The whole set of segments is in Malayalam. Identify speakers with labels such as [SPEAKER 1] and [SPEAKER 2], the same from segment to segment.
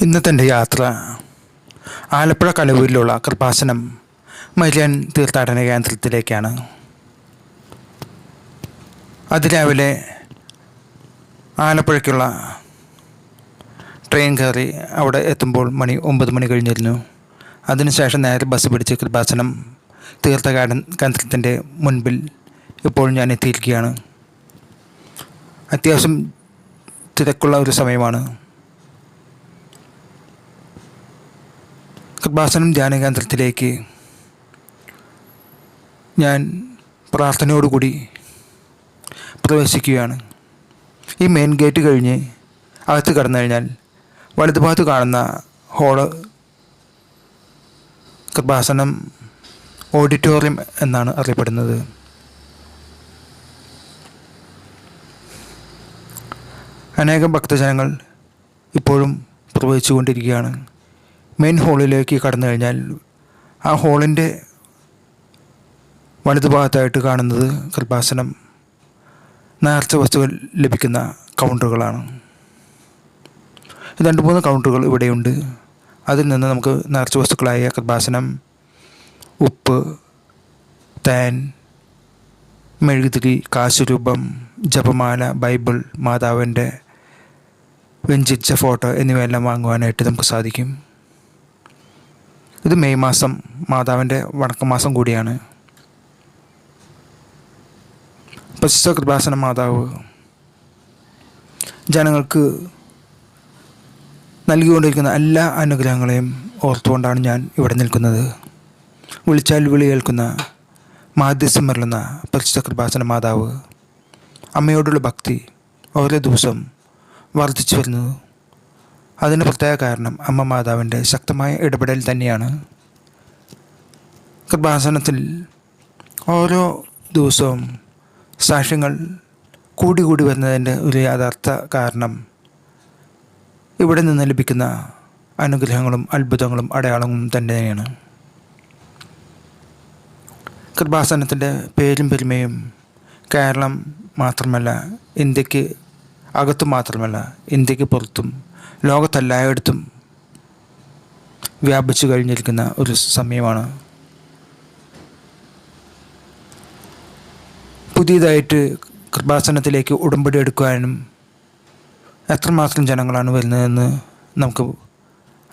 [SPEAKER 1] ഇന്നത്തെ എന്റെ യാത്ര ആലപ്പുഴ കലവൂരിലുള്ള കൃപാസനം മരിയൻ തീർത്ഥാടന കേന്ദ്രത്തിലേക്കാണ്. അതിരാവിലെ ആലപ്പുഴയ്ക്കുള്ള ട്രെയിൻ കയറി അവിടെ എത്തുമ്പോൾ മണി ഒമ്പത് മണി കഴിഞ്ഞിരുന്നു. അതിനുശേഷം നേരെ ബസ് പിടിച്ച് കൃപാസനം തീർത്ഥാടന കേന്ദ്രത്തിന്റെ മുൻപിൽ ഇപ്പോൾ ഞാൻ എത്തിയിരിക്കുകയാണ്. അത്യാവശ്യം തിരക്കുള്ള ഒരു സമയമാണ്. കൃപാസനം ധ്യാന കേന്ദ്രത്തിലേക്ക് ഞാൻ പ്രാർത്ഥനയോടുകൂടി പ്രവേശിക്കുകയാണ്. ഈ മെയിൻ ഗേറ്റ് കഴിഞ്ഞ് അകത്ത് കടന്നു കഴിഞ്ഞാൽ വലതുഭാഗത്ത് കാണുന്ന ഹോൾ കൃപാസനം ഓഡിറ്റോറിയം എന്നാണ് അറിയപ്പെടുന്നത്. അനേകം ഭക്തജനങ്ങൾ ഇപ്പോഴും പ്രവഹിച്ചുകൊണ്ടിരിക്കുകയാണ് മെയിൻ ഹോളിലേക്ക് കടന്നു കഴിഞ്ഞാൽ ആ ഹോളിന്റെ വലതുഭാഗത്തായിട്ട് കാണുന്നത് കൃപാസനം നേർച്ച വസ്തുക്കൾ ലഭിക്കുന്ന കൗണ്ടറുകളാണ് രണ്ട് മൂന്ന് കൗണ്ടറുകൾ ഇവിടെയുണ്ട്. അതിൽ നിന്ന് നമുക്ക് നേർച്ച വസ്തുക്കളായ കൃപാസനം ഉപ്പ് തേൻ മെഴുകുതിരി കാശുരൂപം ജപമാല ബൈബിൾ മാതാവിന്റെ വെഞ്ചിച്ച ഫോട്ടോ എന്നിവയെല്ലാം വാങ്ങുവാനായിട്ട് നമുക്ക് സാധിക്കും. ഇത് മെയ് മാസം മാതാവിന്റെ വണക്കമാസം കൂടിയാണ്. പ്രശസ്ത കൃപാസന മാതാവ് ജനങ്ങൾക്ക് നൽകിക്കൊണ്ടിരിക്കുന്ന എല്ലാ അനുഗ്രഹങ്ങളെയും ഓർത്തുകൊണ്ടാണ് ഞാൻ ഇവിടെ നിൽക്കുന്നത്. വിളിച്ചാൽ വിളി കേൾക്കുന്ന മാധ്യസ്ഥം വരളുന്ന പരിശുദ്ധ കൃപാസന മാതാവ് അമ്മയോടുള്ള ഭക്തി ഓരോ ദിവസം വർദ്ധിച്ചു വരുന്നത് അതിന് പ്രത്യേക കാരണം അമ്മ മാതാവിന്റെ ശക്തമായ ഇടപെടൽ തന്നെയാണ്. കൃപാസനത്തിൽ ഓരോ ദിവസവും സാക്ഷ്യങ്ങൾ കൂടി കൂടി വരുന്നതിന്റെ ഒരു യഥാർത്ഥ കാരണം ഇവിടെ നിന്ന് ലഭിക്കുന്ന അനുഗ്രഹങ്ങളും അത്ഭുതങ്ങളും അടയാളങ്ങളും തന്നെയാണ്. കൃപാസനത്തിന്റെ പേരും പെരുമയും കേരളം മാത്രമല്ല ഇന്ത്യയ്ക്ക് അകത്തു മാത്രമല്ല ഇന്ത്യയ്ക്ക് പുറത്തും ലോകത്തെല്ലായിടത്തും വ്യാപിച്ചു കഴിഞ്ഞിരിക്കുന്ന ഒരു സമയമാണ്. പുതിയതായിട്ട് കൃപാസനത്തിലേക്ക് ഉടമ്പടി എടുക്കുവാനും എത്രമാത്രം ജനങ്ങളാണ് വരുന്നതെന്ന് നമുക്ക്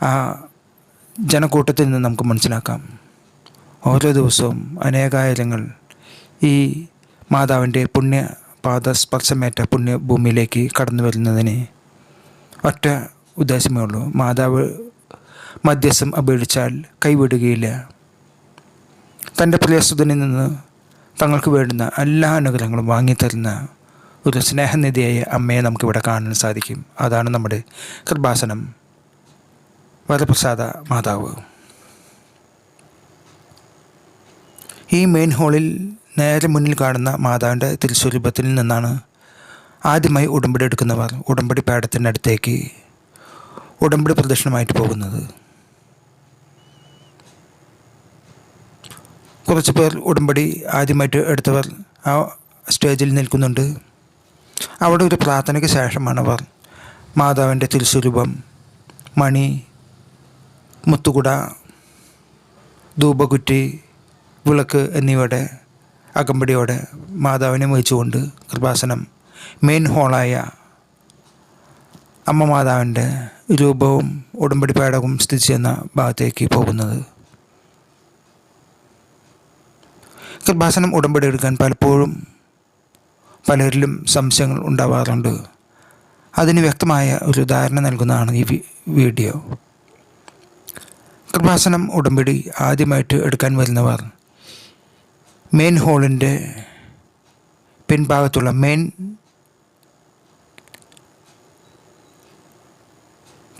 [SPEAKER 1] ആ ജനക്കൂട്ടത്തിൽ നിന്ന് നമുക്ക് മനസ്സിലാക്കാം. ഓരോ ദിവസവും അനേകായിരങ്ങൾ ഈ മാതാവിന്റെ പുണ്യ പാദസ്പർശമേറ്റ പുണ്യഭൂമിയിലേക്ക് കടന്നു വരുന്നതിന് ഒറ്റ ഉദ്ദേശമേ ഉള്ളൂ. മാതാവ് മധ്യസ്ഥം അപേക്ഷിച്ചാൽ കൈവിടുകയില്ല. തന്റെ പ്രിയസുതനിൽ നിന്ന് തങ്ങൾക്ക് വേണ്ടുന്ന എല്ലാ അനുഗ്രഹങ്ങളും വാങ്ങിത്തരുന്ന ഒരു സ്നേഹനിധിയായ അമ്മയെ നമുക്കിവിടെ കാണാൻ സാധിക്കും. അതാണ് നമ്മുടെ കൃപാസനം. വരപ്രസാദ മാതാവ്. ഈ മെയിൻ ഹാളിൽ നേരെ മുന്നിൽ കാണുന്ന മാതാവിന്റെ തിരുസ്വരൂപത്തിൽ നിന്നാണ് ആദ്യമായി ഉടമ്പടി എടുക്കുന്നവർ ഉടമ്പടി പാടത്തിനടുത്തേക്ക് ഉടമ്പടി പ്രദർശനമായിട്ട് പോകുന്നത്. കുറച്ച് പേർ ഉടമ്പടി ആദ്യമായിട്ട് എടുത്തവർ ആ സ്റ്റേജിൽ നിൽക്കുന്നുണ്ട്. അവിടെ ഒരു പ്രാർത്ഥനയ്ക്ക് ശേഷമാണ് അവർ മാതാവിന്റെ തിരുസ്വരൂപം മണി മുത്തുകുട ധൂപകുറ്റി വിളക്ക് എന്നിവയുടെ അകമ്പടിയോടെ മാതാവിനെ വഹിച്ചുകൊണ്ട് കൃപാസനം മെയിൻ ഹോളായ അമ്മ മാതാവിന്റെ രൂപവും ഉടമ്പടി പേടകവും സ്ഥിതി ചെയ്യുന്ന ഭാഗത്തേക്ക് പോകുന്നത്. കൃപാസനം ഉടമ്പടി എടുക്കാൻ പലപ്പോഴും പലരിലും സംശയങ്ങൾ ഉണ്ടാവാറുണ്ട്. അതിന് വ്യക്തമായ ഒരു ഉദാഹരണം നൽകുന്നതാണ് ഈ വീഡിയോ. കൃപാസനം ഉടമ്പടി ആദ്യമായിട്ട് എടുക്കാൻ വരുന്നവർ മെയിൻ ഹോളിന്റെ പിൻഭാഗത്തുള്ള മെയിൻ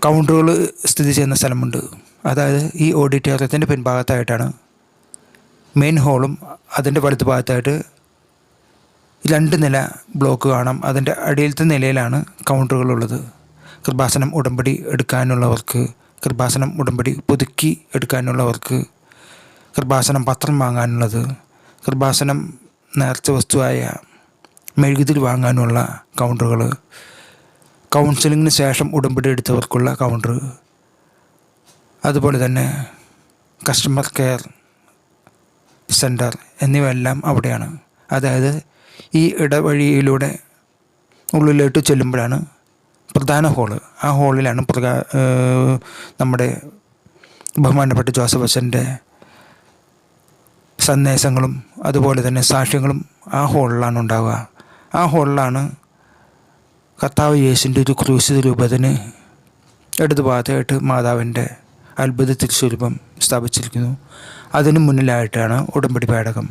[SPEAKER 1] കൗണ്ടറുകൾ സ്ഥിതി ചെയ്യുന്ന സ്ഥലമുണ്ട്. അതായത് ഈ ഓഡിറ്റോറിയത്തിന്റെ പിൻഭാഗത്തായിട്ടാണ്. മെയിൻ ഹോളും അതിന്റെ വലതു ഭാഗത്തായിട്ട് രണ്ട് നില ബ്ലോക്ക് കാണാം. അതിന്റെ അടിയിലത്തെ നിലയിലാണ് കൗണ്ടറുകളുള്ളത് കൃപാസനം ഉടമ്പടി എടുക്കാനുള്ളവർക്ക് കൃപാസനം ഉടമ്പടി പുതുക്കി എടുക്കാനുള്ളവർക്ക് കൃപാസനം പത്രം വാങ്ങാനുള്ളത് കൃപാസനം നേർച്ച വസ്തുവായ മെഴുകുതിൽ വാങ്ങാനുള്ള കൗണ്ടറുകൾ കൗൺസിലിങ്ങിന് ശേഷം ഉടമ്പടി എടുത്തവർക്കുള്ള കൗണ്ടർ അതുപോലെ തന്നെ കസ്റ്റമർ കെയർ സെന്റർ എന്നിവയെല്ലാം അവിടെയാണ്. അതായത് ഈ ഇടവഴിയിലൂടെ ഉള്ളിലോട്ട് ചെല്ലുമ്പോഴാണ് പ്രധാന ഹോൾ ആ ഹോളിലാണ് പ്രകാ നമ്മുടെ ബഹുമാനപ്പെട്ട ജോസഫ് അച്ഛന്റെ സന്ദേശങ്ങളും അതുപോലെ തന്നെ സാക്ഷ്യങ്ങളും ആ ഹോളിലാണ് ഉണ്ടാവുക. ആ ഹോളിലാണ് കർത്താവ് യേശുവിന്റെ ഒരു ക്രൂശിത രൂപത്തിന് ഇടതുഭാഗത്തായിട്ട് മാതാവിന്റെ അത്ഭുത തിരുസ്വരൂപം സ്ഥാപിച്ചിരിക്കുന്നു. അതിനു മുന്നിലായിട്ടാണ് ഉടമ്പടി പേടകം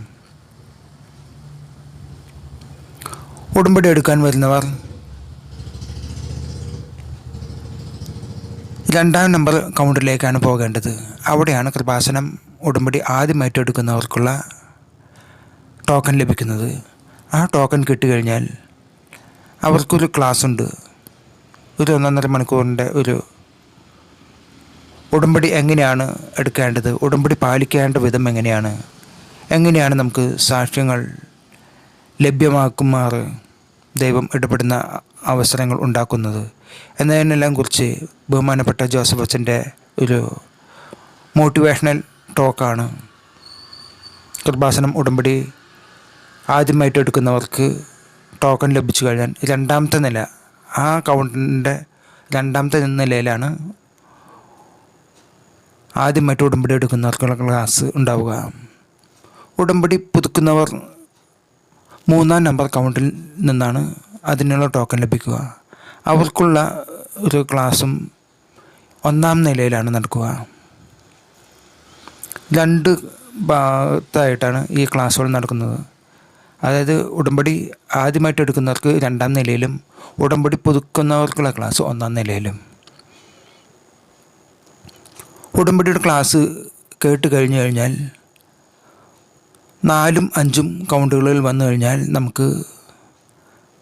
[SPEAKER 1] ഉടമ്പടി എടുക്കാൻ വരുന്നവർ രണ്ടാം നമ്പർ കൗണ്ടറിലേക്കാണ് പോകേണ്ടത്. അവിടെയാണ് കൃപാസനം ഉടമ്പടി ആദ്യമായിട്ട് എടുക്കുന്നവർക്കുള്ള ടോക്കൺ ലഭിക്കുന്നത്. ആ ടോക്കൺ കിട്ടിക്കഴിഞ്ഞാൽ അവർക്കൊരു ക്ലാസ് ഉണ്ട് ഒരു ഒന്നൊന്നര മണിക്കൂറിന്റെ ഒരു ഉടമ്പടി എങ്ങനെയാണ് എടുക്കേണ്ടത്? ഉടമ്പടി പാലിക്കേണ്ട വിധം എങ്ങനെയാണ്? എങ്ങനെയാണ് നമുക്ക് സാക്ഷ്യങ്ങൾ ലഭ്യമാക്കുമാറ് ദൈവം ഇടപെടുന്ന അവസരങ്ങൾ ഉണ്ടാക്കുന്നത്? എന്നതിനെല്ലാം കുറിച്ച് ബഹുമാനപ്പെട്ട ജോസഫ് അച്ഛന്റെ ഒരു മോട്ടിവേഷണൽ ടോക്കാണ്. കൃപാസനം ഉടമ്പടി ആദ്യമായിട്ട് എടുക്കുന്നവർക്ക് ടോക്കൺ ലഭിച്ചു കഴിഞ്ഞാൽ രണ്ടാമത്തെ നില ആ അക്കൗണ്ടിന്റെ രണ്ടാമത്തെ നിലയിലാണ് ആദ്യമായിട്ട് ഉടമ്പടി എടുക്കുന്നവർക്കുള്ള ക്ലാസ് ഉണ്ടാവുക. ഉടമ്പടി പുതുക്കുന്നവർ മൂന്നാം നമ്പർ അക്കൗണ്ടിൽ നിന്നാണ് അതിനുള്ള ടോക്കൺ ലഭിക്കുക. അവർക്കുള്ള ഒരു ക്ലാസ്സും ഒന്നാം നിലയിലാണ് നടക്കുക. രണ്ട് ഭാഗത്തായിട്ടാണ് ഈ ക്ലാസ്സുകൾ നടക്കുന്നത്. അതായത് ഉടമ്പടി ആദ്യമായിട്ട് എടുക്കുന്നവർക്ക് രണ്ടാം നിലയിലും ഉടമ്പടി പുതുക്കുന്നവർക്കുള്ള ക്ലാസ് ഒന്നാം നിലയിലും. ഉടമ്പടിയുടെ ക്ലാസ് കേട്ട് കഴിഞ്ഞു കഴിഞ്ഞാൽ നാലും അഞ്ചും കൗണ്ടുകളിൽ വന്നു കഴിഞ്ഞാൽ നമുക്ക്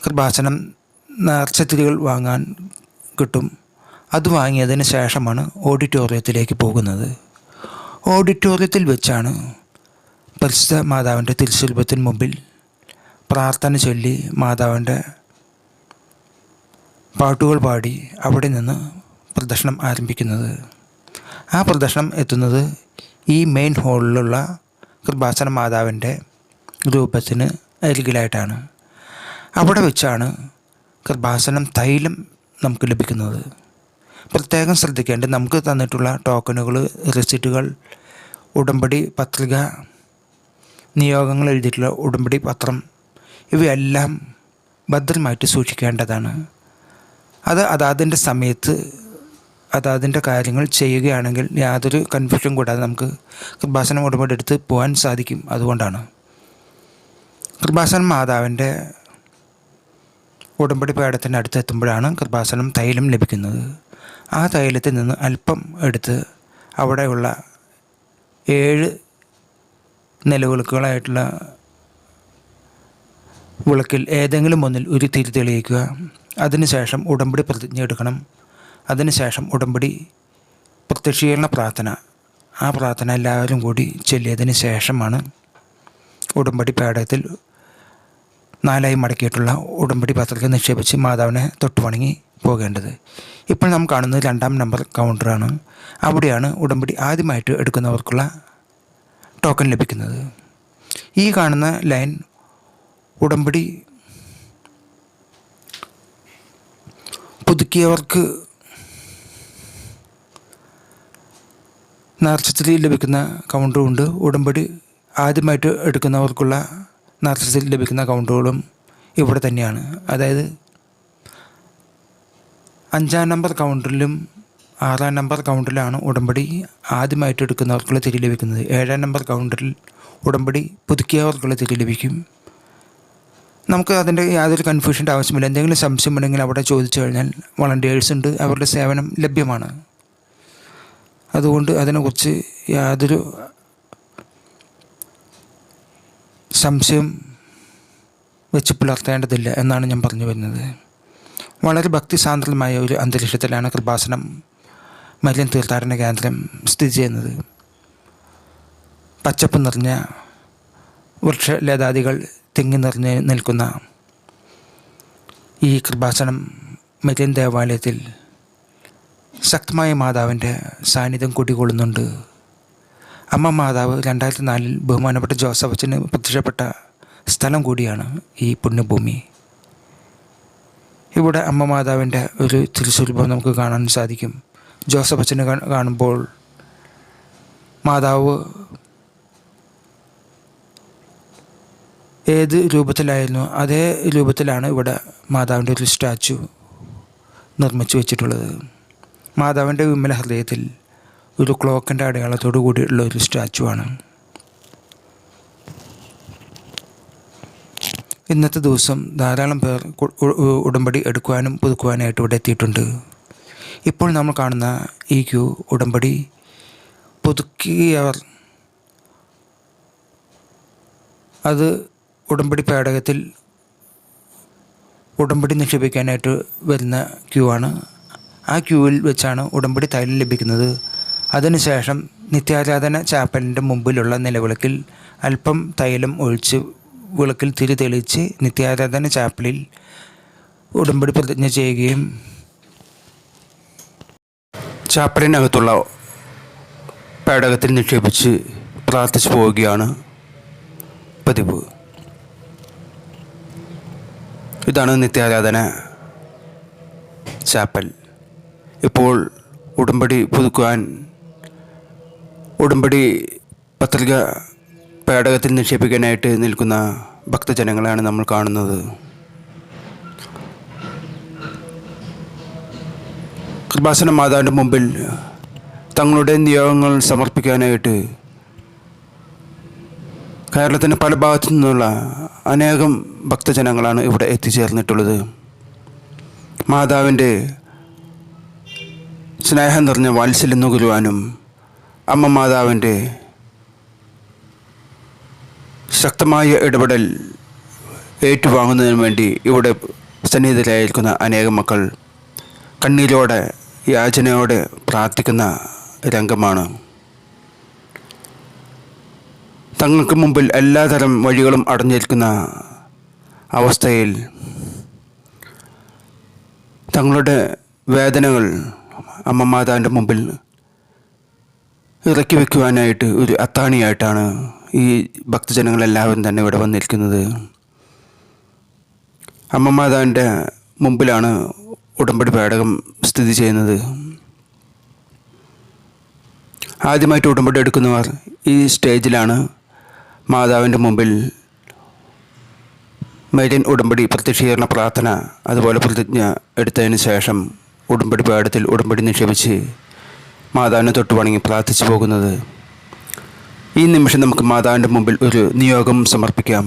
[SPEAKER 1] കൃപാസനം നേർച്ചത്തിരികൾ വാങ്ങാൻ കിട്ടും. അത് വാങ്ങിയതിന് ശേഷമാണ് ഓഡിറ്റോറിയത്തിലേക്ക് പോകുന്നത്. ഓഡിറ്റോറിയത്തിൽ വെച്ചാണ് പരിശുദ്ധ മാതാവിന്റെ തിരുശുൽഭത്തിന് മുമ്പിൽ പ്രാർത്ഥന ചൊല്ലി മാതാവിന്റെ പാട്ടുകൾ പാടി അവിടെ നിന്ന് പ്രദർശനം ആരംഭിക്കുന്നത്. ആ പ്രദർശനം എത്തുന്നത് ഈ മെയിൻ ഹാളിലുള്ള കൃപാസന മാതാവിന്റെ രൂപത്തിന് അരികിലായിട്ടാണ്. അവിടെ വെച്ചാണ് കൃപാസനം തൈലം നമുക്ക് ലഭിക്കുന്നത്. പ്രത്യേകം ശ്രദ്ധിക്കേണ്ടത് നമുക്ക് തന്നിട്ടുള്ള ടോക്കണുകൾ റെസിറ്റുകൾ ഉടമ്പടി പത്രിക നിയോഗങ്ങൾ എഴുതിയിട്ടുള്ള ഉടമ്പടി പത്രം ഇവയെല്ലാം ഭദ്രമായിട്ട് സൂക്ഷിക്കേണ്ടതാണ്. അത് അതാതിന്റെ സമയത്ത് അതാതിന്റെ കാര്യങ്ങൾ ചെയ്യുകയാണെങ്കിൽ യാതൊരു കൺഫ്യൂഷൻ കൂടാതെ നമുക്ക് കൃപാസനം ഉടമ്പടി എടുത്ത് പോകാൻ സാധിക്കും അതുകൊണ്ടാണ്. കൃപാസനം മാതാവിന്റെ ഉടമ്പടി പേടത്തിന്റെ അടുത്ത് എത്തുമ്പോഴാണ് കൃപാസനം തൈലം ലഭിക്കുന്നത്. ആ തൈലത്തിൽ നിന്ന് അല്പം എടുത്ത് അവിടെയുള്ള ഏഴ് നിലവിളക്കുകളായിട്ടുള്ള വിളക്കിൽ ഏതെങ്കിലും ഒന്നിൽ ഒരു തിരി തെളിയിക്കുക. അതിനുശേഷം ഉടമ്പടി പ്രതിജ്ഞ എടുക്കണം. അതിനുശേഷം ഉടമ്പടി പ്രത്യക്ഷീകരണ പ്രാർത്ഥന. ആ പ്രാർത്ഥന എല്ലാവരും കൂടി ചൊല്ലിയതിന് ശേഷമാണ് ഉടമ്പടി പേടകത്തിൽ നാലായി മടക്കിയിട്ടുള്ള ഉടമ്പടി പത്രിക നിക്ഷേപിച്ച് മാതാവിനെ തൊട്ട് വണങ്ങി പോകേണ്ടത്. ഇപ്പോൾ നാം കാണുന്നത് രണ്ടാം നമ്പർ കൗണ്ടറാണ്. അവിടെയാണ് ഉടമ്പടി ആദ്യമായിട്ട് എടുക്കുന്നവർക്കുള്ള ടോക്കൺ ലഭിക്കുന്നത്. ഈ കാണുന്ന ലൈൻ ഉടമ്പടി. പുതുക്കിയവർക്ക് നേർച്ചത്തിൽ ലഭിക്കുന്ന കൗണ്ടറും ഉണ്ട്. ഉടമ്പടി ആദ്യമായിട്ട് എടുക്കുന്നവർക്കുള്ള നേർച്ചത്തിൽ ലഭിക്കുന്ന കൗണ്ടറുകളും ഇവിടെ തന്നെയാണ്. അതായത് അഞ്ചാം നമ്പർ കൗണ്ടറിലും ആറാം നമ്പർ കൗണ്ടറിലാണ് ഉടമ്പടി ആദ്യമായിട്ട് എടുക്കുന്നവർക്കുള്ള തിരി ലഭിക്കുന്നത്. ഏഴാം നമ്പർ കൗണ്ടറിൽ ഉടമ്പടി പുതുക്കിയവർക്കുള്ള തിരി ലഭിക്കും. നമുക്ക് അതിന്റെ യാതൊരു കൺഫ്യൂഷന്റെ ആവശ്യമില്ല. എന്തെങ്കിലും സംശയം ഉണ്ടെങ്കിൽ അവിടെ ചോദിച്ചു കഴിഞ്ഞാൽ വളണ്ടിയേഴ്സ് ഉണ്ട്. അവരുടെ സേവനം ലഭ്യമാണ്. അതുകൊണ്ട് അതിനെക്കുറിച്ച് യാതൊരു സംശയം വെച്ച് പുലർത്തേണ്ടതില്ല എന്നാണ് ഞാൻ പറഞ്ഞു വരുന്നത്. വളരെ ഭക്തിസാന്ദ്രമായ ഒരു അന്തരീക്ഷത്തിലാണ് കൃപാസനം മരിയൻ തീർത്ഥാടന കേന്ദ്രം സ്ഥിതി ചെയ്യുന്നത്. പച്ചപ്പ് നിറഞ്ഞ വൃക്ഷലതാദികൾ തിങ്ങി നിറഞ്ഞ് നിൽക്കുന്ന ഈ കൃപാസനം മരിയൻ ദേവാലയത്തിൽ
[SPEAKER 2] ശക്തമായ മാതാവിന്റെ സാന്നിധ്യം കൂട്ടിക്കൊള്ളുന്നുണ്ട് അമ്മ മാതാവ് രണ്ടായിരത്തി നാലിൽ ബഹുമാനപ്പെട്ട ജോസഫ് അച്ഛന് പ്രത്യക്ഷപ്പെട്ട സ്ഥലം കൂടിയാണ് ഈ പുണ്യഭൂമി. ഇവിടെ അമ്മ മാതാവിന്റെ ഒരു തിരുസ്വരൂപം നമുക്ക് കാണാൻ സാധിക്കും. ജോസഫ് അച്ഛനെ കാണുമ്പോൾ മാതാവ് ഏത് രൂപത്തിലായിരുന്നു അതേ രൂപത്തിലാണ് ഇവിടെ മാതാവിന്റെ ഒരു സ്റ്റാച്ചു നിർമ്മിച്ചു വെച്ചിട്ടുള്ളത്. മാതാവിന്റെ വിമല ഹൃദയത്തിൽ ഒരു ക്ലോക്കിന്റെ അടയാളത്തോടു കൂടിയുള്ള ഒരു സ്റ്റാച്ചു ആണ്. ഇന്നത്തെ ദിവസം ധാരാളം പേർ ഉടമ്പടി എടുക്കുവാനും പുതുക്കുവാനായിട്ട് ഇവിടെ എത്തിയിട്ടുണ്ട്. ഇപ്പോൾ നമ്മൾ കാണുന്ന ഈ ക്യൂ ഉടമ്പടി പുതുക്കിയവർ അത് ഉടമ്പടി പേടകത്തിൽ ഉടമ്പടി നിക്ഷേപിക്കാനായിട്ട് വരുന്ന ക്യൂ ആണ്. ആ ക്യൂവിൽ വെച്ചാണ് ഉടമ്പടി തൈലം ലഭിക്കുന്നത്. അതിനുശേഷം നിത്യാരാധന ചാപ്പലിന്റെ മുമ്പിലുള്ള നിലവിളക്കിൽ അല്പം തൈലം ഒഴിച്ച് വിളക്കിൽ തിരി തെളിച്ച് നിത്യാരാധന ചാപ്പലിൽ ഉടമ്പടി പ്രതിജ്ഞ ചെയ്യുകയും ചാപ്പലിനകത്തുള്ള പേടകത്തിൽ നിക്ഷേപിച്ച് പ്രാർത്ഥിച്ചു പോവുകയാണ് പതിവ്. ഇതാണ് നിത്യാരാധന ചാപ്പൽ. ഇപ്പോൾ ഉടമ്പടി പുതുക്കുവാൻ ഉടമ്പടി പത്രിക പേടകത്തിൽ നിക്ഷേപിക്കാനായിട്ട് നിൽക്കുന്ന ഭക്തജനങ്ങളാണ് നമ്മൾ കാണുന്നത്. കൃപാസന മാതാവിന്റെ മുമ്പിൽ തങ്ങളുടെ നിയോഗങ്ങൾ സമർപ്പിക്കാനായിട്ട് കേരളത്തിന്റെ പല ഭാഗത്തു നിന്നുള്ള അനേകം ഭക്തജനങ്ങളാണ് ഇവിടെ എത്തിച്ചേർന്നിട്ടുള്ളത്. മാതാവിന്റെ സ്നേഹം നിറഞ്ഞ വാത്സല്യം നുകരുവാനും അമ്മ മാതാവിന്റെ ശക്തമായ ഇടപെടൽ ഏറ്റുവാങ്ങുന്നതിന് വേണ്ടി ഇവിടെ സന്നിഹിതരായിരിക്കുന്ന അനേകം മക്കൾ കണ്ണീരോടെ യാചനയോടെ പ്രാർത്ഥിക്കുന്ന രംഗമാണ്. തങ്ങൾക്ക് മുമ്പിൽ എല്ലാതരം വഴികളും അടഞ്ഞിരിക്കുന്ന അവസ്ഥയിൽ തങ്ങളുടെ വേദനകൾ അമ്മ മാതാവിന്റെ മുമ്പിൽ ഇറക്കി വയ്ക്കുവാനായിട്ട് ഒരു അത്താണിയായിട്ടാണ് ഈ ഭക്തജനങ്ങളെല്ലാവരും തന്നെ ഇവിടെ വന്നിരിക്കുന്നത്. അമ്മമാതാവിന്റെ മുമ്പിലാണ് ഉടമ്പടി പേടകം സ്ഥിതി ചെയ്യുന്നത്. ആദ്യമായിട്ട് ഉടമ്പടി എടുക്കുന്നവർ ഈ സ്റ്റേജിലാണ് മാതാവിന്റെ മുമ്പിൽ മൈര്യൻ ഉടമ്പടി പ്രത്യക്ഷീകരണ പ്രാർത്ഥന അതുപോലെ പ്രതിജ്ഞ എടുത്തതിന് ശേഷം ഉടമ്പടി പാഠത്തിൽ ഉടമ്പടി നിക്ഷേപിച്ച് മാതാവിനെ തൊട്ട് വണങ്ങി പ്രാർത്ഥിച്ചു പോകുന്നത്. ഈ നിമിഷം നമുക്ക് മാതാവിന്റെ മുമ്പിൽ ഒരു നിയോഗം സമർപ്പിക്കാം.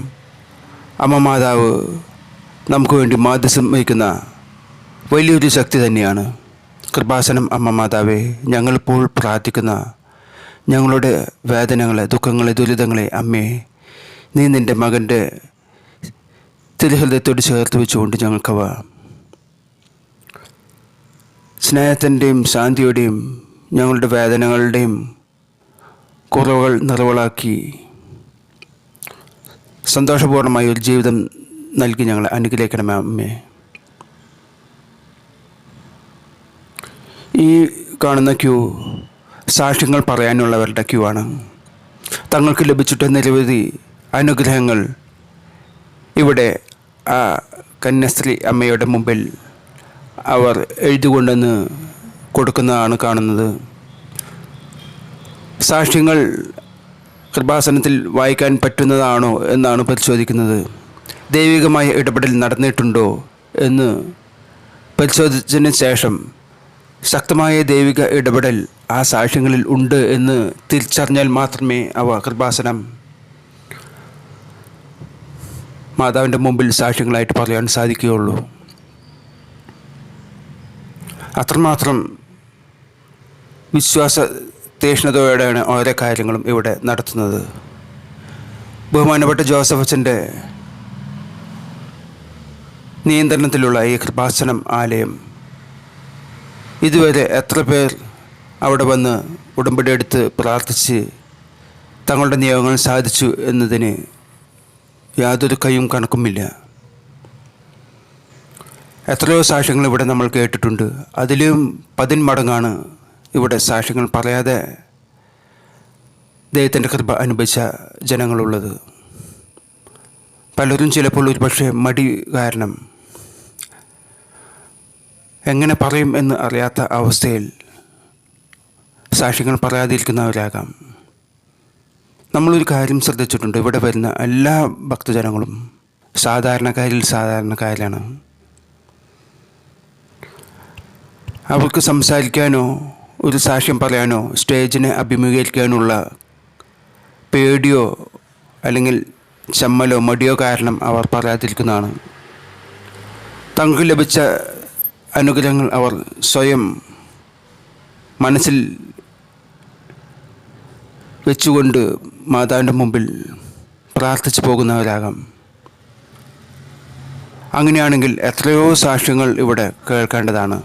[SPEAKER 2] അമ്മ മാതാവ് നമുക്ക് വേണ്ടി മാധ്യസം വഹിക്കുന്ന വലിയൊരു ശക്തി തന്നെയാണ്. കൃപാസനം അമ്മ മാതാവേ ഞങ്ങളിപ്പോൾ പ്രാർത്ഥിക്കുന്ന ഞങ്ങളുടെ വേദനകളെ ദുഃഖങ്ങളെ ദുരിതങ്ങളെ അമ്മേ നീ നിന്റെ മകന്റെ തിരുഹൃദയത്തോട് ചേർത്ത് വെച്ചുകൊണ്ട് ഞങ്ങൾക്കവ സ്നേഹത്തിന്റെയും ശാന്തിയുടെയും ഞങ്ങളുടെ വേദനകളുടെയും കുറവുകൾ നിറവുകളാക്കി സന്തോഷപൂർണമായ ഒരു ജീവിതം നൽകി ഞങ്ങളെ അനുഗ്രഹിക്കണമേ അമ്മേ. ഈ കാണുന്ന ക്യൂ സാക്ഷ്യങ്ങൾ പറയാനുള്ളവരുടെ ക്യൂ ആണ്. തങ്ങൾക്ക് ലഭിച്ചിട്ട് നിരവധി അനുഗ്രഹങ്ങൾ ഇവിടെ ആ കന്യാസ്ത്രീ അമ്മയുടെ മുമ്പിൽ അവർ എഴുതിക്കൊണ്ടെന്ന് കൊടുക്കുന്നതാണ് കാണുന്നത്. സാക്ഷ്യങ്ങൾ കൃപാസനത്തിൽ വായിക്കാൻ പറ്റുന്നതാണോ എന്നാണ് പരിശോധിക്കുന്നത്. ദൈവികമായ ഇടപെടൽ നടന്നിട്ടുണ്ടോ എന്ന് പരിശോധിച്ചതിന് ശേഷം ശക്തമായ ദൈവിക ഇടപെടൽ ആ സാക്ഷ്യങ്ങളിൽ ഉണ്ട് എന്ന് തിരിച്ചറിഞ്ഞാൽ മാത്രമേ അവ കൃപാസനം മാതാവിന്റെ മുമ്പിൽ സാക്ഷ്യങ്ങളായിട്ട് പറയാൻ സാധിക്കുകയുള്ളൂ. അത്രമാത്രം വിശ്വാസ തീഷ്ണതയോടെയാണ് ഓരോ കാര്യങ്ങളും ഇവിടെ നടത്തുന്നത്. ബഹുമാനപ്പെട്ട ജോസഫ് അച്ഛന്റെ നിയന്ത്രണത്തിലുള്ള ഈ കൃപാസനം ആലയം ഇതുവരെ എത്ര പേർ അവിടെ വന്ന് ഉടമ്പടി എടുത്ത് പ്രാർത്ഥിച്ച് തങ്ങളുടെ നിയോഗങ്ങൾ സാധിച്ചു എന്നതിന് യാതൊരു കൈയും കണക്കുമില്ല. എത്രയോ സാക്ഷ്യങ്ങൾ ഇവിടെ നമ്മൾ കേട്ടിട്ടുണ്ട്. അതിലും പതിന്മടങ്ങാണ് ഇവിടെ സാക്ഷ്യങ്ങൾ പറയാതെ ദൈവത്തിന്റെ കൃപ അനുഭവിച്ച ജനങ്ങളുള്ളത്. പലരും ചിലപ്പോൾ ഒരു പക്ഷേ മടി കാരണം എങ്ങനെ പറയും എന്ന് അറിയാത്ത അവസ്ഥയിൽ സാക്ഷ്യങ്ങൾ പറയാതിരിക്കുന്നവരാകാം. നമ്മളൊരു കാര്യം ശ്രദ്ധിച്ചിട്ടുണ്ട്. ഇവിടെ വരുന്ന എല്ലാ ഭക്തജനങ്ങളും സാധാരണക്കാരിൽ സാധാരണക്കാരാണ്. അവർക്ക് സംസാരിക്കാനോ ഒരു സാക്ഷ്യം പറയാനോ സ്റ്റേജിനെ അഭിമുഖീകരിക്കാനുള്ള പേടിയോ അല്ലെങ്കിൽ ചമ്മലോ മടിയോ കാരണം അവർ പറയാതിരിക്കുന്നതാണ്. തങ്ങൾക്ക് ലഭിച്ച അനുഗ്രഹങ്ങൾ അവർ സ്വയം മനസ്സിൽ വെച്ചുകൊണ്ട് മാതാവിന്റെ മുമ്പിൽ പ്രാർത്ഥിച്ചു പോകുന്നവരാകാം. അങ്ങനെയാണെങ്കിൽ എത്രയോ സാക്ഷ്യങ്ങൾ ഇവിടെ കേൾക്കേണ്ടതാണ്.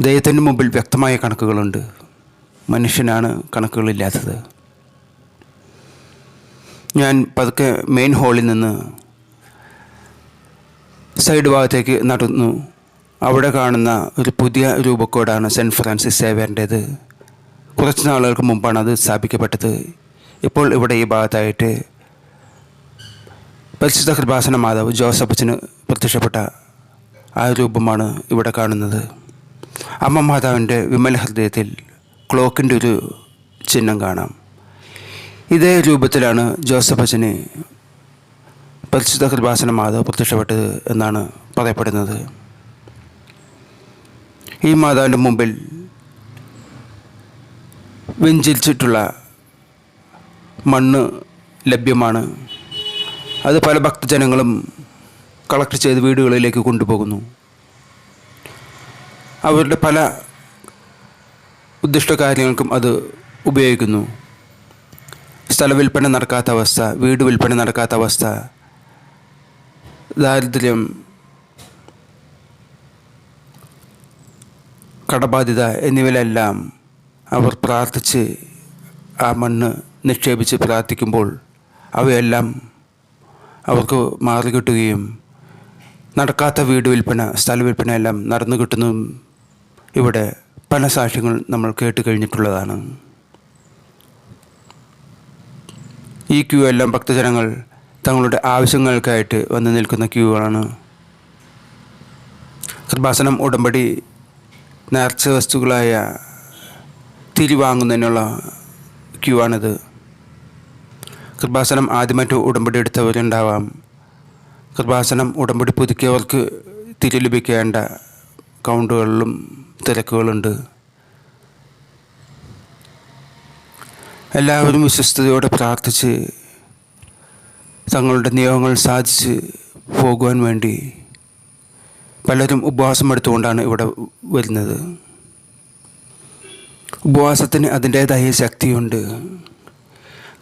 [SPEAKER 2] ദൈവത്തിന്റെ മുമ്പിൽ വ്യക്തമായ കണക്കുകളുണ്ട്. മനുഷ്യനാണ് കണക്കുകളില്ലാത്തത്. ഞാൻ പതുക്കെ മെയിൻ ഹാളിൽ നിന്ന് സൈഡ് ഭാഗത്തേക്ക് നടന്നു. അവിടെ കാണുന്ന ഒരു പുതിയ രൂപക്കോടാണ് സെന്റ് ഫ്രാൻസിസ് സേവ്യറിന്റേത് കുറച്ച് നാളുകൾക്ക് മുമ്പാണ് അത് സ്ഥാപിക്കപ്പെട്ടത്. ഇപ്പോൾ ഇവിടെ ഈ ഭാഗത്തായിട്ട് പരിശുദ്ധ കൃപാസന മാതാവ് ജോസഫച്ചന് പ്രത്യക്ഷപ്പെട്ട ആ രൂപമാണ് ഇവിടെ കാണുന്നത്. അമ്മ മാതാവിന്റെ വിമല ഹൃദയത്തിൽ ക്ലോക്കിന്റെ ഒരു ചിഹ്നം കാണാം. ഇതേ രൂപത്തിലാണ് ജോസഫ് അച്ഛന് പരിശുദ്ധ കൃപാസന മാതാവ് പ്രത്യക്ഷപ്പെട്ടത് എന്നാണ് പറയപ്പെടുന്നത്. ഈ മാതാവിന്റെ മുമ്പിൽ വെഞ്ചരിച്ചിട്ടുള്ള മണ്ണ് ലഭ്യമാണ്. അത് പല ഭക്തജനങ്ങളും കളക്ട് ചെയ്ത് വീടുകളിലേക്ക് കൊണ്ടുപോകുന്നു. അവരുടെ പല ഉദ്ദിഷ്ട കാര്യങ്ങൾക്കും അത് ഉപയോഗിക്കുന്നു. സ്ഥല വിൽപ്പന നടക്കാത്ത അവസ്ഥ വീട് വിൽപ്പന നടക്കാത്ത അവസ്ഥ ദാരിദ്ര്യം കടബാധ്യത എന്നിവയിലെല്ലാം അവർ പ്രാർത്ഥിച്ച് ആ മണ്ണ് നിക്ഷേപിച്ച് പ്രാർത്ഥിക്കുമ്പോൾ അവയെല്ലാം അവർക്ക് മാറി കിട്ടുകയും നടക്കാത്ത വീട് വിൽപ്പന സ്ഥല വിൽപ്പന എല്ലാം നടന്നു കിട്ടുന്നതും ഇവിടെ പല സാക്ഷ്യങ്ങൾ നമ്മൾ കേട്ട് കഴിഞ്ഞിട്ടുള്ളതാണ്. ഈ ക്യൂ എല്ലാം ഭക്തജനങ്ങൾ തങ്ങളുടെ ആവശ്യങ്ങൾക്കായിട്ട് വന്ന് നിൽക്കുന്ന ക്യൂകളാണ്. കൃപാസനം ഉടമ്പടി നേർച്ച വസ്തുക്കളായ തിരി വാങ്ങുന്നതിനുള്ള ക്യൂ ആണിത്. കൃപാസനം ആദ്യമായിട്ട് ഉടമ്പടി എടുത്തവരുണ്ടാവാം. കൃപാസനം ഉടമ്പടി പുതുക്കിയവർക്ക് തിരി ലഭിക്കേണ്ട കൗണ്ടുകളിലും തിരക്കുകളുണ്ട്. എല്ലാവരും വിശ്വസ്തയോടെ പ്രാർത്ഥിച്ച് തങ്ങളുടെ നിയോഗങ്ങൾ സാധിച്ച് പോകുവാൻ വേണ്ടി പലരും ഉപവാസം എടുത്തുകൊണ്ടാണ് ഇവിടെ വരുന്നത്. ഉപവാസത്തിന് അതിന്റേതായ ശക്തിയുണ്ട്.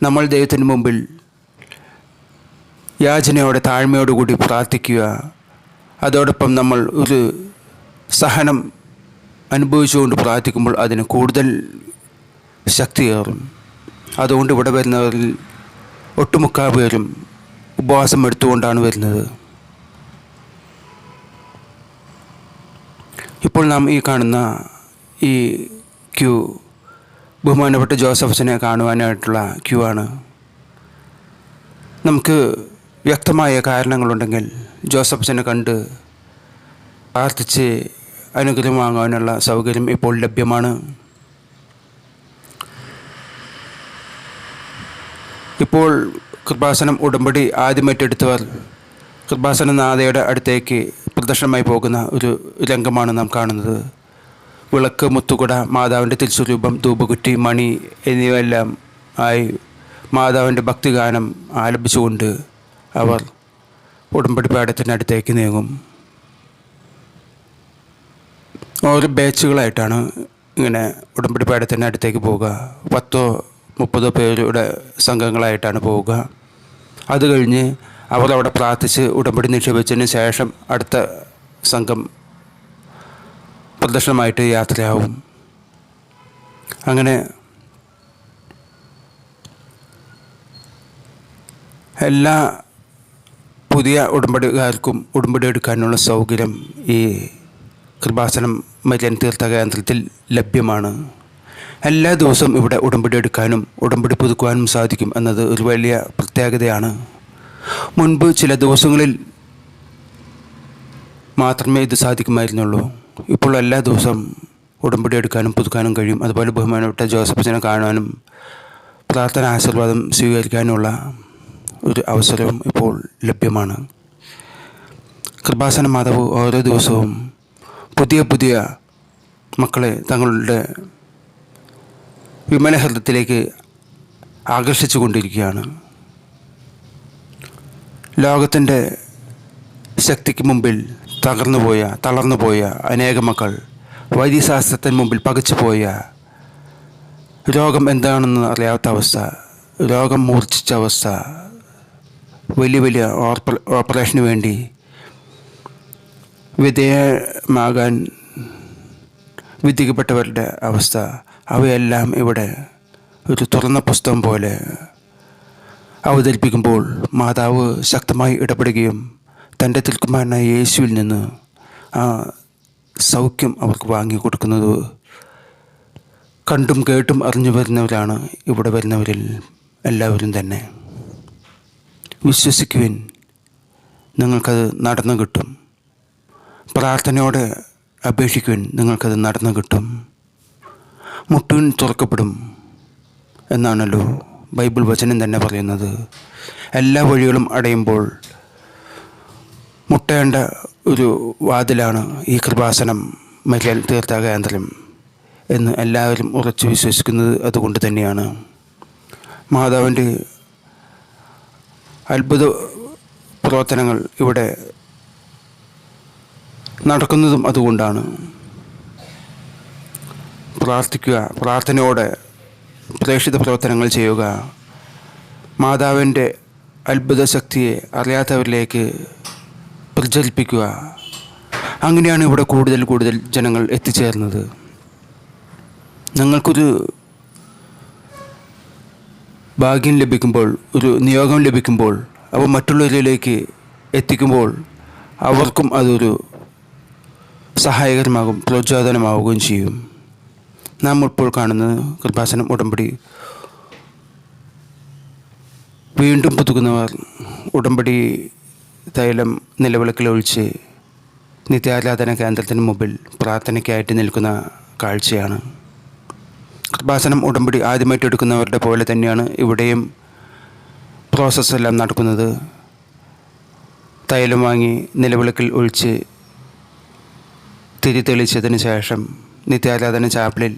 [SPEAKER 2] നമ്മൾ ദൈവത്തിന് മുമ്പിൽ യാചനയോടെ താഴ്മയോടുകൂടി പ്രാർത്ഥിക്കുക. അതോടൊപ്പം നമ്മൾ ഒരു സഹനം അനുഭവിച്ചുകൊണ്ട് പ്രാർത്ഥിക്കുമ്പോൾ അതിന് കൂടുതൽ ശക്തിയേറും. അതുകൊണ്ട് ഇവിടെ വരുന്നവരിൽ ഒട്ടുമുക്കാൽ പേരും ഉപവാസം എടുത്തുകൊണ്ടാണ് വരുന്നത്. ഇപ്പോൾ നാം ഈ കാണുന്ന ഈ ക്യൂ. ബഹുമാനപ്പെട്ട ജോസഫസിനെ കാണുവാനായിട്ടുള്ള ക്യൂ ആണ്. നമുക്ക് വ്യക്തമായ കാരണങ്ങളുണ്ടെങ്കിൽ ജോസഫസിനെ കണ്ട് പ്രാർത്ഥിച്ച് അനുഗ്രഹം വാങ്ങാനുള്ള സൗകര്യം ഇപ്പോൾ ലഭ്യമാണ്. ഇപ്പോൾ കൃപാസനം ഉടമ്പടി ആദ്യമായിട്ടെടുത്തവർ കൃപാസന നാഥയുടെ അടുത്തേക്ക് പ്രദർശനമായി പോകുന്ന ഒരു രംഗമാണ് നാം കാണുന്നത്. വിളക്ക് മുത്തുകുട മാതാവിന്റെ തിരുസ്വരൂപം ധൂപകുറ്റി മണി എന്നിവയെല്ലാം ആയി മാതാവിന്റെ ഭക്തിഗാനം ആലപിച്ചുകൊണ്ട് അവർ ഉടമ്പടി പാടത്തിനടുത്തേക്ക് നീങ്ങും. ഓരോ ബാച്ചുകളായിട്ടാണ് ഇങ്ങനെ ഉടമ്പടി പാടത്തിന്റെ അടുത്തേക്ക് പോവുക. പത്തോ മുപ്പതോ പേരുടെ സംഘങ്ങളായിട്ടാണ് പോവുക. അത് കഴിഞ്ഞ് അവർ അവിടെ പ്രാർത്ഥിച്ച് ഉടമ്പടി നിക്ഷേപിച്ചതിന് ശേഷം അടുത്ത സംഘം പ്രദർശനമായിട്ട് യാത്രയാവും. അങ്ങനെ എല്ലാ പുതിയ ഉടമ്പടിക്കാർക്കും ഉടമ്പടി എടുക്കാനുള്ള സൗകര്യം ഈ കൃപാസനം മരിയൻ തീർത്ഥ കേന്ദ്രത്തിൽ ലഭ്യമാണ്. എല്ലാ ദിവസവും ഇവിടെ ഉടമ്പടി എടുക്കാനും ഉടമ്പടി പുതുക്കുവാനും സാധിക്കും എന്നത് ഒരു വലിയ പ്രത്യേകതയാണ്. മുൻപ് ചില ദിവസങ്ങളിൽ മാത്രമേ ഇത് സാധിക്കുമായിരുന്നുള്ളൂ. ഇപ്പോൾ എല്ലാ ദിവസവും ഉടമ്പടി എടുക്കാനും പുതുക്കാനും കഴിയും. അതുപോലെ ബഹുമാനപ്പെട്ട ജോസഫിനെ കാണാനും പ്രാർത്ഥന ആശീർവാദം സ്വീകരിക്കാനുമുള്ള ഒരു അവസരവും ഇപ്പോൾ ലഭ്യമാണ്. കൃപാസന മാതാവ് ഓരോ ദിവസവും പുതിയ പുതിയ മക്കളെ തങ്ങളുടെ വിമലഹൃദയത്തിലേക്ക് ആകർഷിച്ചു കൊണ്ടിരിക്കുകയാണ്. ലോകത്തിന്റെ ശക്തിക്ക് മുമ്പിൽ തകർന്നുപോയ തളർന്നുപോയ അനേക മക്കൾ. വൈദ്യശാസ്ത്രത്തിന് മുമ്പിൽ പകച്ചുപോയ രോഗം എന്താണെന്ന് അറിയാത്ത അവസ്ഥ. രോഗം മൂർച്ഛിച്ച അവസ്ഥ. വലിയ വലിയ ഓപ്പ ഓപ്പറേഷന് വേണ്ടി വിധേയമാകാൻ വിധിക്കപ്പെട്ടവരുടെ അവസ്ഥ. അവയെല്ലാം ഇവിടെ ഒരു തുറന്ന പുസ്തകം പോലെ അവതരിപ്പിക്കുമ്പോൾ മാതാവ് ശക്തമായി ഇടപെടുകയും തന്റെ തിൽക്കുമാരനായ യേശുവിൽ നിന്ന് ആ സൗഖ്യം അവർക്ക് വാങ്ങിക്കൊടുക്കുന്നത് കണ്ടും കേട്ടും അറിഞ്ഞു വരുന്നവരാണ് ഇവിടെ വരുന്നവരിൽ എല്ലാവരും തന്നെ. വിശ്വസിക്കുവിൻ. നിങ്ങൾക്കത് നടന്നു കിട്ടും. പ്രാർത്ഥനയോടെ അപേക്ഷിക്കുവിൻ. നിങ്ങൾക്കത് നടന്നു കിട്ടും. മുട്ടുവിൻ തുറക്കപ്പെടും എന്നാണല്ലോ ബൈബിൾ വചനം തന്നെ പറയുന്നത്. എല്ലാ വഴികളും അടയുമ്പോൾ മുട്ടേണ്ട ഒരു വാതിലാണ് ഈ കൃപാസനം മരിയൽ തീർത്ഥ കേന്ദ്രം എന്ന് എല്ലാവരും ഉറച്ചു വിശ്വസിക്കുന്നത് അതുകൊണ്ട് തന്നെയാണ്. മാതാവിന്റെ അത്ഭുത പ്രവർത്തനങ്ങൾ ഇവിടെ നടക്കുന്നതും അതുകൊണ്ടാണ്. പ്രാർത്ഥിക്കുക പ്രാർത്ഥനയോടെ പ്രേക്ഷിത പ്രവർത്തനങ്ങൾ ചെയ്യുക. മാതാവിന്റെ അത്ഭുത ശക്തിയെ അറിയാത്തവരിലേക്ക് പ്രചരിപ്പിക്കുക. അങ്ങനെയാണ് ഇവിടെ കൂടുതൽ കൂടുതൽ ജനങ്ങൾ എത്തിച്ചേർന്നത്. ഞങ്ങൾക്കൊരു ഭാഗ്യം ലഭിക്കുമ്പോൾ ഒരു നിയോഗം ലഭിക്കുമ്പോൾ അവ മറ്റുള്ളവരിലേക്ക് എത്തിക്കുമ്പോൾ അവർക്കും അതൊരു സഹായകരമാകും പ്രോത്സാഹനമാവുകയും ചെയ്യും. നാം ഇപ്പോൾ കാണുന്നത് കൃപാസനം ഉടമ്പടി. വീണ്ടും പുതുക്കുന്നവർ ഉടമ്പടി തൈലം നിലവിളക്കിലൊഴിച്ച് നിത്യാരാധന കേന്ദ്രത്തിന് മുമ്പിൽ പ്രാർത്ഥനയ്ക്കായിട്ട് നിൽക്കുന്ന കാഴ്ചയാണ്. കൃപാസനം ഉടമ്പടി ആദ്യമായിട്ട് എടുക്കുന്നവരുടെ പോലെ തന്നെയാണ് ഇവിടെയും പ്രോസസ്സെല്ലാം നടക്കുന്നത്. തൈലം വാങ്ങി നിലവിളക്കിൽ ഒഴിച്ച് തിരി തെളിച്ചതിന് ശേഷം നിത്യാരാധന ചാപ്പിളിൽ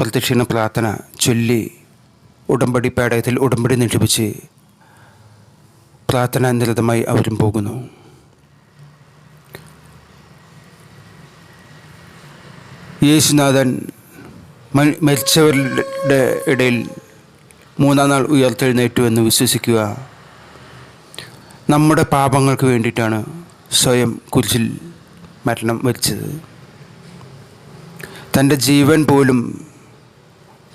[SPEAKER 2] പ്രദക്ഷിണ പ്രാർത്ഥന ചൊല്ലി ഉടമ്പടി പേടയത്തിൽ ഉടമ്പടി നിക്ഷേപിച്ച് പ്രാർത്ഥന നിരതമായി അവരും പോകുന്നു. യേശുനാഥൻ മരിച്ചവരുടെ ഇടയിൽ മൂന്നാം നാൾ ഉയർത്തെഴുന്നേറ്റു എന്ന് വിശ്വസിക്കുക നമ്മുടെ പാപങ്ങൾക്ക് വേണ്ടിയിട്ടാണ് സ്വയം കുരിശിൽ മരണം വരിച്ചത്. തന്റെ ജീവൻ പോലും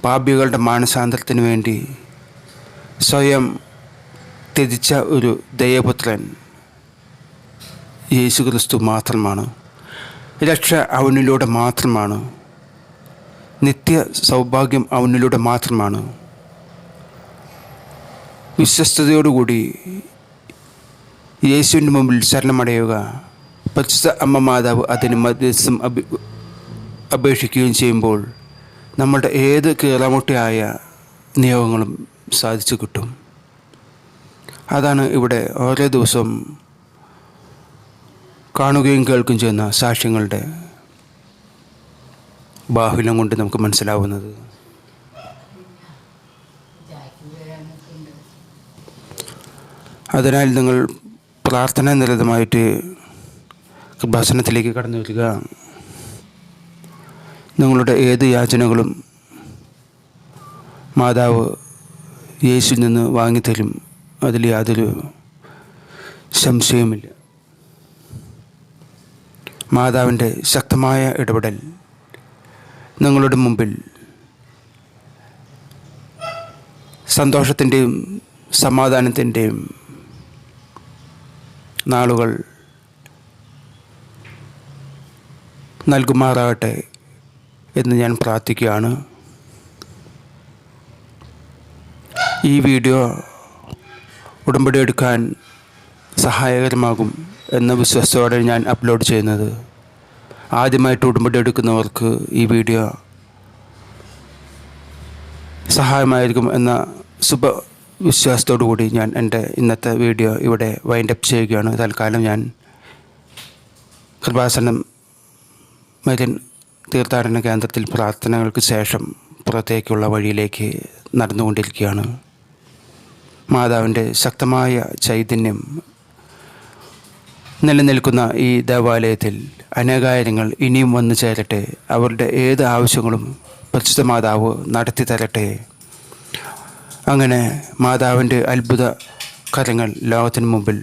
[SPEAKER 2] പാപികളുടെ മാനസാന്തരത്തിന് വേണ്ടി സ്വയം ത്യജിച്ച ഒരു ദയപുത്രൻ യേശു ക്രിസ്തു മാത്രമാണ്. രക്ഷ അവനിലൂടെ മാത്രമാണ്. നിത്യ സൗഭാഗ്യം അവനിലൂടെ മാത്രമാണ്. വിശ്വസ്തയോടുകൂടി യേശുവിന്റെ മുമ്പിൽ ശരണമടയുക. പരിശുദ്ധ അമ്മ മാതാവ് അതിന് മധ്യസ്ഥം അഭി അപേക്ഷിക്കുകയും ചെയ്യുമ്പോൾ നമ്മളുടെ ഏത് കീറാമുട്ടിയായ നിയോഗങ്ങളും സാധിച്ചു കിട്ടും. അതാണ് ഇവിടെ ഓരോ ദിവസവും കാണുകയും കേൾക്കുകയും ചെയ്യുന്ന സാക്ഷ്യങ്ങളുടെ ബാഹുല്യം കൊണ്ട് നമുക്ക് മനസ്സിലാവുന്നത്. അതിനാൽ നിങ്ങൾ പ്രാർത്ഥന നിരതമായിട്ട് കൃപാസനത്തിലേക്ക് കടന്നു വരിക. നിങ്ങളുടെ ഏത് യാചനകളും മാതാവ് യേശു നിന്ന് വാങ്ങിത്തരും. അതിൽ യാതൊരു സംശയവുമില്ല. മാതാവിന്റെ ശക്തമായ ഇടപെടൽ നിങ്ങളുടെ മുമ്പിൽ സന്തോഷത്തിന്റെയും സമാധാനത്തിന്റെയും നാളുകൾ നൽകുമാറാകട്ടെ എന്ന് ഞാൻ പ്രാർത്ഥിക്കുകയാണ്. ഈ വീഡിയോ ഉടമ്പടി എടുക്കാൻ സഹായകരമാകും എന്ന വിശ്വാസത്തോടെ ഞാൻ അപ്ലോഡ് ചെയ്യുന്നത്. ആദ്യമായിട്ട് ഉടമ്പടി എടുക്കുന്നവർക്ക് ഈ വീഡിയോ സഹായമായിരിക്കും എന്ന ശുഭ വിശ്വാസത്തോടു കൂടി ഞാൻ എന്റെ ഇന്നത്തെ വീഡിയോ ഇവിടെ വൈൻഡ് അപ്പ് ചെയ്യുകയാണ്. തൽക്കാലം ഞാൻ കൃപാസനം മരിൻ തീർത്ഥാടന കേന്ദ്രത്തിൽ പ്രാർത്ഥനകൾക്ക് ശേഷം പുറത്തേക്കുള്ള വഴിയിലേക്ക് നടന്നുകൊണ്ടിരിക്കുകയാണ്. മാതാവിന്റെ ശക്തമായ ചൈതന്യം നിലനിൽക്കുന്ന ഈ ദേവാലയത്തിൽ അനേകായിരങ്ങൾ ഇനിയും വന്നു ചേരട്ടെ. അവരുടെ ഏത് ആവശ്യങ്ങളും പരിശുദ്ധ മാതാവ് നടത്തി തരട്ടെ. അങ്ങനെ മാതാവിന്റെ അത്ഭുത കരങ്ങൾ ലോകത്തിന് മുമ്പിൽ